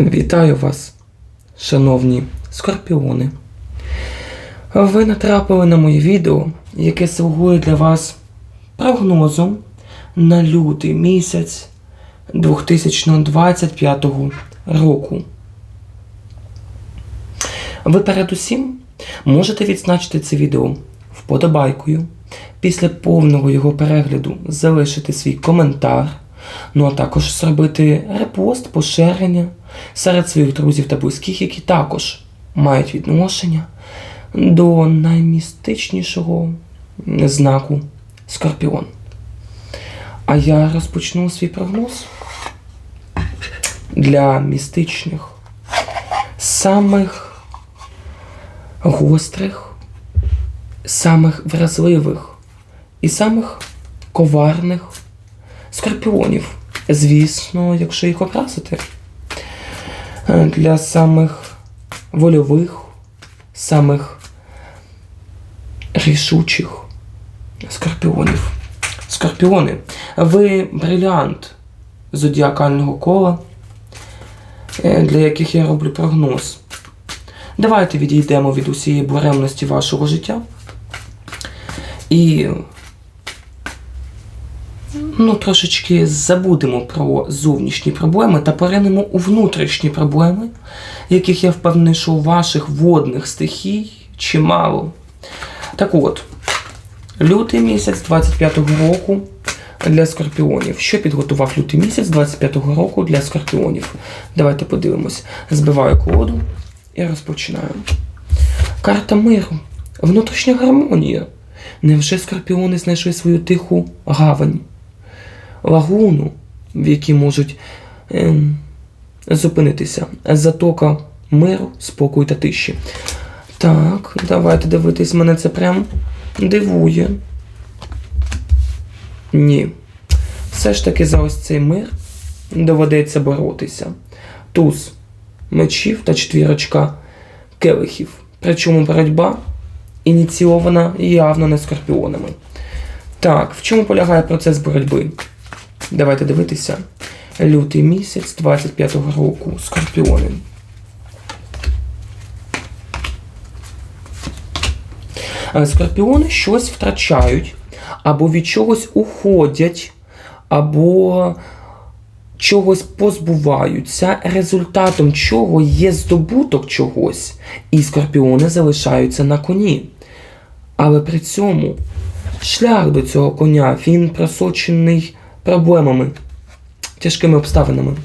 Вітаю вас, шановні скорпіони. Ви натрапили на моє відео, яке слугує для вас прогнозом на лютий місяць 2025 року. Ви передусім можете відзначити це відео вподобайкою, після повного його перегляду залишити свій коментар, ну а також зробити репост, поширення серед своїх друзів та близьких, які також мають відношення до наймістичнішого знаку Скорпіон. А я розпочну свій прогноз для містичних, самих гострих, самих вразливих і самих коварних скорпіонів. Звісно, якщо їх образити. Е, Для самих вольових, самих рішучих скорпіонів. Скорпіони, ви брилянт зодіакального кола, е, для яких я роблю прогноз. Давайте відійдемо від усієї буремності вашого життя. І ну, трошечки забудемо про зовнішні проблеми та поринемо у внутрішні проблеми, яких я впевнений, що у ваших водних стихій чимало. Так от, лютий місяць 25-го року для скорпіонів. Що підготував лютий місяць 25-го року для скорпіонів? Давайте подивимось. Збиваю колоду і розпочинаємо. Карта миру. Внутрішня гармонія. Невже скорпіони знайшли свою тиху гавань? Лагуну, в якій можуть ем, зупинитися. Затока миру, спокою та тиші. Так, давайте дивитись, мене це прям дивує. Ні. Все ж таки за ось цей мир доведеться боротися. Туз мечів та четвірочка келихів. Причому боротьба ініційована явно не скорпіонами. Так, в чому полягає процес боротьби? Давайте дивитися. Лютий місяць 25-го року. Скорпіони. Е, Скорпіони щось втрачають, або від чогось уходять, або чогось позбуваються, результатом чого є здобуток чогось, і скорпіони залишаються на коні. Але при цьому шлях до цього коня він просочений проблемами, тяжкими обставинами.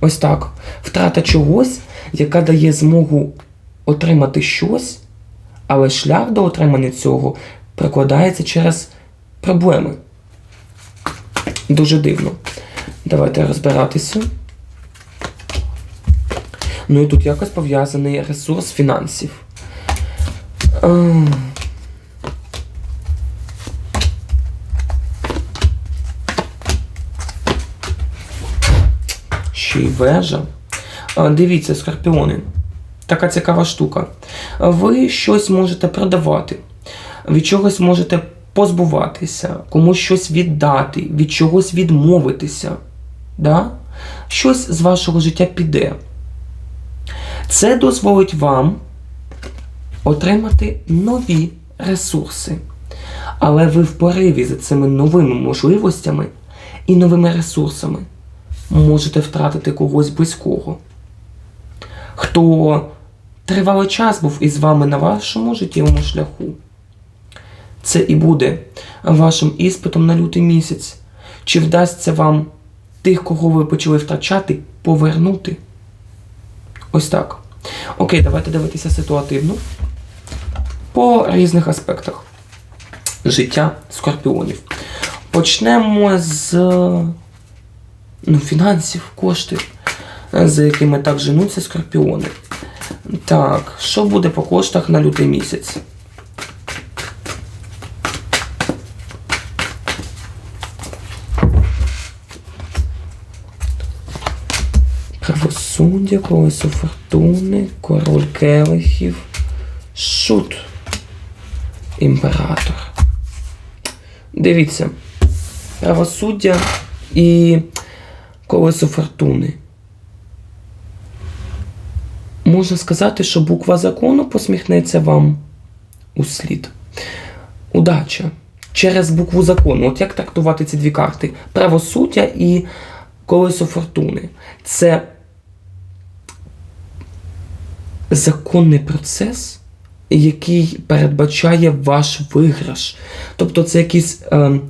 Ось так. Втрата чогось, яка дає змогу отримати щось, але шлях до отримання цього прокладається через проблеми. Дуже дивно. Давайте розбиратися. Ну і тут якось пов'язаний ресурс фінансів. Й вежа. Дивіться, скорпіони. Така цікава штука. Ви щось можете продавати, від чогось можете позбуватися, комусь щось віддати, від чогось відмовитися. Да? Щось з вашого життя піде. Це дозволить вам отримати нові ресурси. Але ви в пориві за цими новими можливостями і новими ресурсами можете втратити когось близького, хто тривалий час був із вами на вашому життєвому шляху. Це і буде вашим іспитом на лютий місяць. Чи вдасться вам тих, кого ви почали втрачати, повернути? Ось так. Окей, давайте дивитися ситуативно по різних аспектах життя скорпіонів. Почнемо з ну, фінансів, коштів, за якими так женуться скорпіони. Так, що буде по коштах на лютий місяць? Правосуддя, колесо фортуни, король келихів, шут, імператор. Дивіться, правосуддя і колесо фортуни. Можна сказати, що буква закону посміхнеться вам у слід. Удача. Через букву закону. От як трактувати ці дві карти? Правосуддя і колесо фортуни. Це законний процес, який передбачає ваш виграш. Тобто це якийсь е,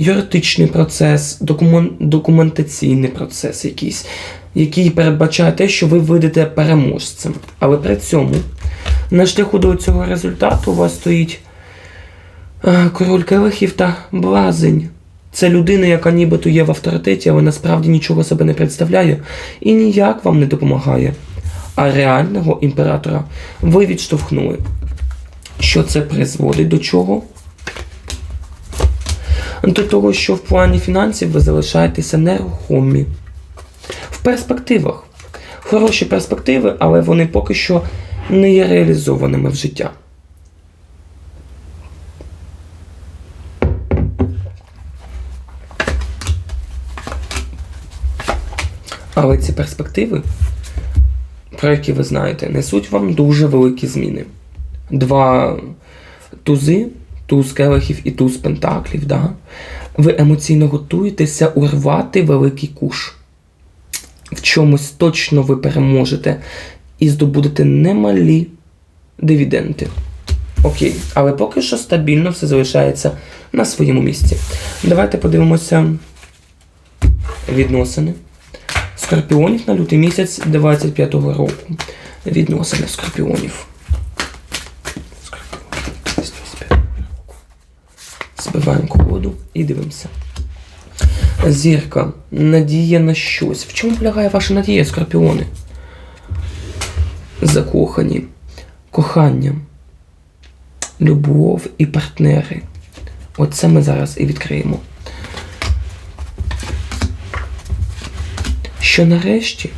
юридичний процес, документ, документаційний процес, якийсь, який передбачає те, що ви вийдете переможцем. Але при цьому на шляху до цього результату у вас стоїть е, король келихів та блазень. Це людина, яка нібито є в авторитеті, але насправді нічого себе не представляє і ніяк вам не допомагає. А реального імператора ви відштовхнули. Що це призводить до чого? До того, що в плані фінансів ви залишаєтеся нерухомі. В перспективах. Хороші перспективи, але вони поки що не є реалізованими в життя. Але ці перспективи, про які ви знаєте, несуть вам дуже великі зміни. Два тузи, туз келихів і туз пентаклів. Да? Ви емоційно готуєтеся урвати великий куш. В чомусь точно ви переможете і здобудете немалі дивіденди. Окей, але поки що стабільно все залишається на своєму місці. Давайте подивимося відносини. Скорпіонів на лютий місяць 25-го року. Відносини. Скорпіонів 25-го року. Збиваємо колоду і дивимося. Зірка. Надія на щось. В чому полягає ваша надія, скорпіони? Закохані. Кохання. Любов і партнери. Оце ми зараз і відкриємо. що нарешті,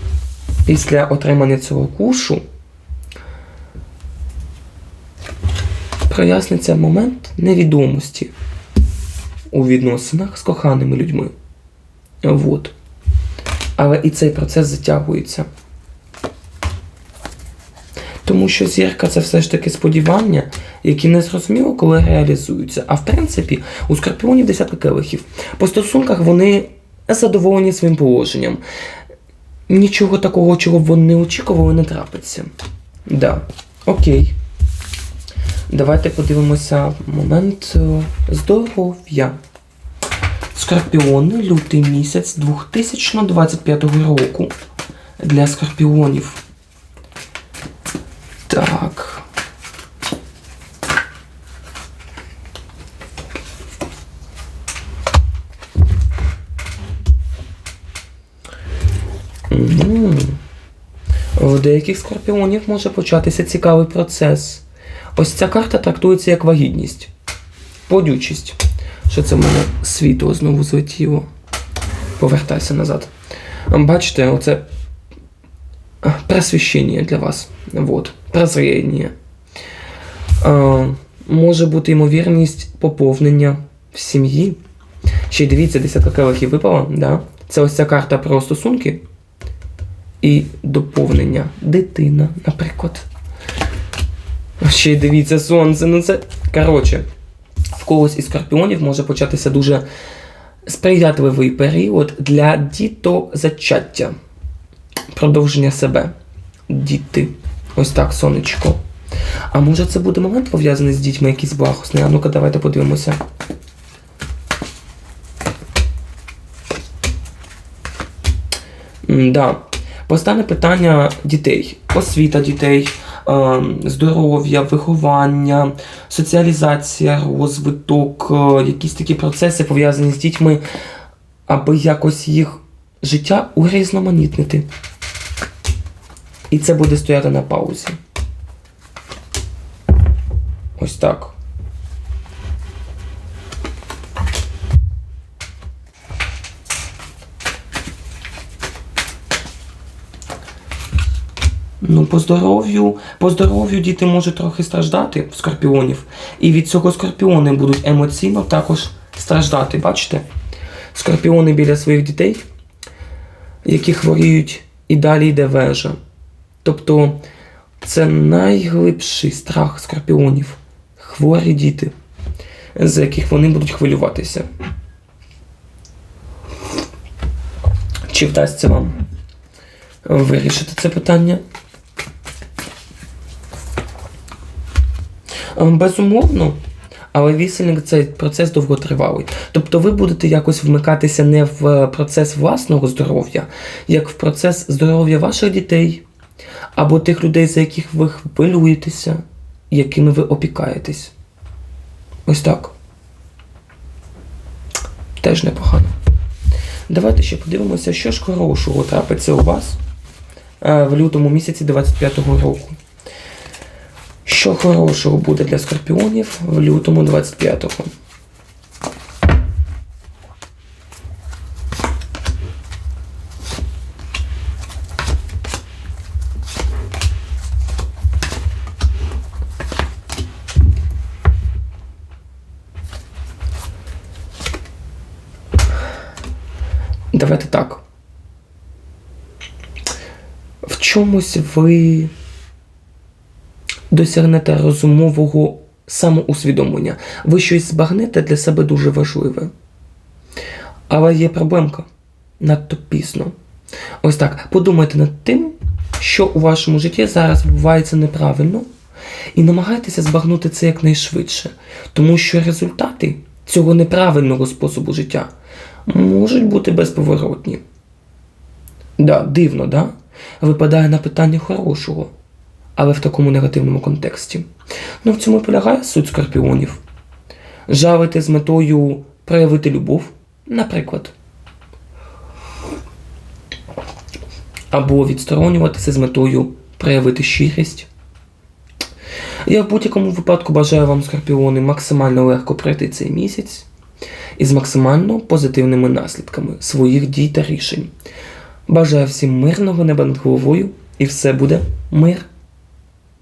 після отримання цього кушу, проясниться момент невідомості у відносинах з коханими людьми. Вот. Але і цей процес затягується. Тому що зірка це все ж таки сподівання, які не зрозуміло, коли реалізуються. А в принципі, у скорпіонів десятка келихів. По стосунках вони задоволені своїм положенням. Нічого такого, чого б вони не очікували, не трапиться. Да. Окей. Давайте подивимося момент е, здоров'я. Скорпіони, лютий місяць 2025 року для скорпіонів. Так. У деяких скорпіонів може початися цікавий процес. Ось ця карта трактується як вагітність, подючість. Що це в мене світло знову злетіло. Повертайся назад. Бачите, оце просвіщення для вас. Вот. Прозріння. А, може бути ймовірність поповнення в сім'ї. Ще й дивіться, десятка келихів випала, да? Це ось ця карта про стосунки і доповнення. Дитина, наприклад. Ще й дивіться, сонце. Ну це. Коротше, в когось із скорпіонів може початися дуже сприятливий період для дітозачаття. Продовження себе. Діти. Ось так, сонечко. А може це буде момент пов'язаний з дітьми, якийсь благосний? А ну-ка, давайте подивимося. М, Да. Постане питання дітей, освіта дітей, здоров'я, виховання, соціалізація, розвиток, е, якісь такі процеси пов'язані з дітьми, аби якось їх життя урізноманітнити. І це буде стояти на паузі. Ось так. Ну, по здоров'ю, по здоров'ю діти можуть трохи страждати скорпіонів. І від цього скорпіони будуть емоційно також страждати. Бачите? Скорпіони біля своїх дітей, які хворіють, і далі йде вежа. Тобто це найглибший страх скорпіонів, хворі діти, за яких вони будуть хвилюватися. Чи вдасться вам вирішити це питання? Безумовно, але вісельник цей процес довготривалий. Тобто ви будете якось вмикатися не в е, процес власного здоров'я, як в процес здоров'я ваших дітей або тих людей, за яких ви хвилюєтеся, якими ви опікаєтесь. Ось так. Теж непогано. Давайте ще подивимося, що ж хорошого трапиться у вас е, в лютому місяці 25-го року. Що хорошого буде для скорпіонів в лютому 25-го? Давайте так. В чомусь ви досягнете розумового самоусвідомлення. Ви щось збагнете для себе дуже важливе. Але є проблемка надто пізно. Ось так. Подумайте над тим, що у вашому житті зараз відбувається неправильно, і намагайтеся збагнути це якнайшвидше, тому що результати цього неправильного способу життя можуть бути безповоротні. Да, дивно, да? Випадає на питання хорошого, але в такому негативному контексті. Ну, в цьому полягає суть скорпіонів. Жалити з метою проявити любов, наприклад. Або відсторонюватися з метою проявити щирість. Я в будь-якому випадку бажаю вам, скорпіони, максимально легко пройти цей місяць із максимально позитивними наслідками своїх дій та рішень. Бажаю всім мирного неба над головою, і все буде мир.